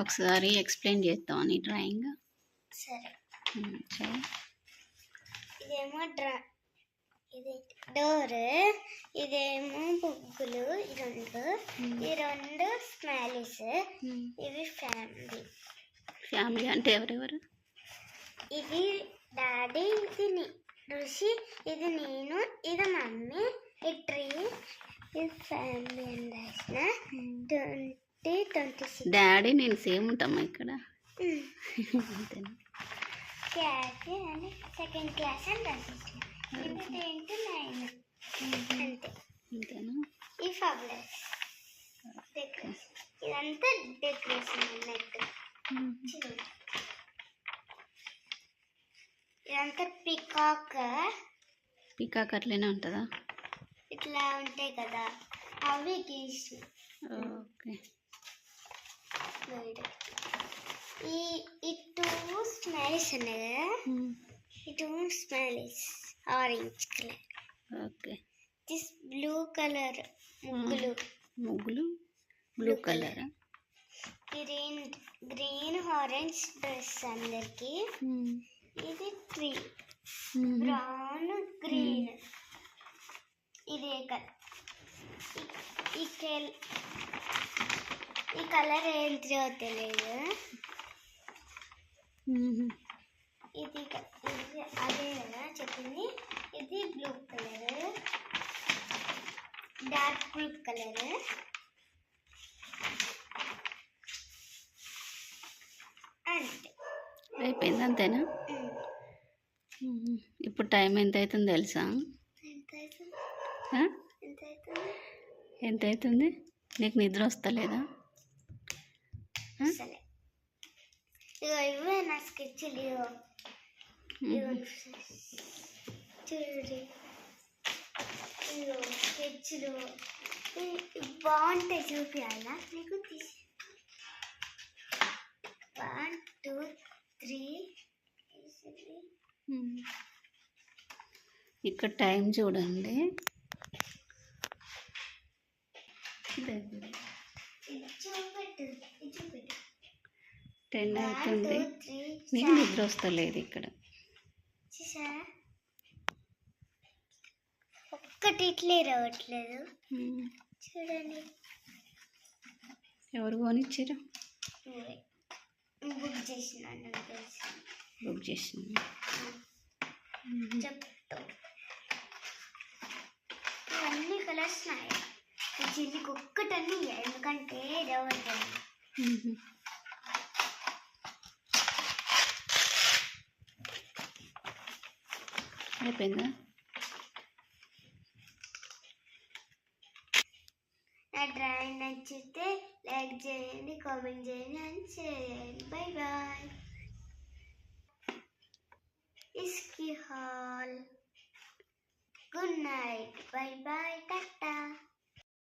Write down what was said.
ఒకసారి ఎక్స్ప్లెయిన్ చేస్తావా నీ డ్రాయింగ్ సరే. ఇదేమో డ్రా ఇది డోర్ ఇదేమో బుగ్గులు ఈ రెండు. ఈ రెండు స్మైలీస్. ఇవి ఫ్యామిలీ. ఫ్యామిలీ అంటే ఎవరెవరు? ఇది డాడీ ఇది ఋషి ఇది నేను ఇది మమ్మీ ఈ ట్రీ డాడీ నేను సేమ్ ఉంటామా ఇక్కడ? సెకండ్ క్లాస్ అని రాసేసిన ఇది టెన్త్ నైన్ అంతే. అంతేనా? ఈ ఫాబులస్ డెకరేషన్ ఇదంతా డెకరేషన్ అన్నట్టు. చూడండి ఇదంతా పికాక్ పికాక్ అట్లనే ఉంటుందా? ఇట్లా ఉంటాయి కదా. అవి గీసి. ఓకే. ఈ ఈ టూ స్మైల్స్ ఉన్నాయి కదా. ఈ two smiles orange colour okay. This blue colour ముగ్గులు. ముగ్గులు? Blue colour green green orange dress అందరికి. ఇది ట్రీ బ్రౌన్ ఇదే కలర్ ఈ ఈ కలర్ ఏంటిదో తెలియదు ఇది ఇది అదే కదా చెప్పింది. ఇది blue colour. Dark blue colour. అంతే. అయిపోయింది అంతేనా. ఇప్పుడు టైం ఎంత అవుతుందో తెలుసా? ఎంత అవుతుంది నీకు నిద్ర వస్తలేదా? ఇవే నా స్కెచ్లు చూడు. స్కెచ్లు బాగుంటాయి చూపించాలా నీకు తీసి. One two three. ఇక్కడ టైం చూడండి ఇది చూపెట్టు ఇది చూపెట్టు టెన్ అవుతుంది. నీకు నిద్ర వస్తలేదు ఇక్కడ. ఒక్కటి ఇట్లే రావట్లేదు. మ్మ్. చూడండి. ఎవరు కొనిచ్చారు. బుక్ తెలుసు. బుక్ చేసిన. చెప్తా ఇవన్నీ కలర్స్ నాయ. ఒక్కటన్నీ ఇయ్య, ఎందుకంటే ఇదవుతుంది అయిపోయిందా? నా డ్రాయింగ్ నచ్చితే లైక్ చేయండి కామెంట్ చేయండి అండ్ షేర్ చేయండి. Bye bye. ఇస్కి హాల్ good night. Bye bye. Tata.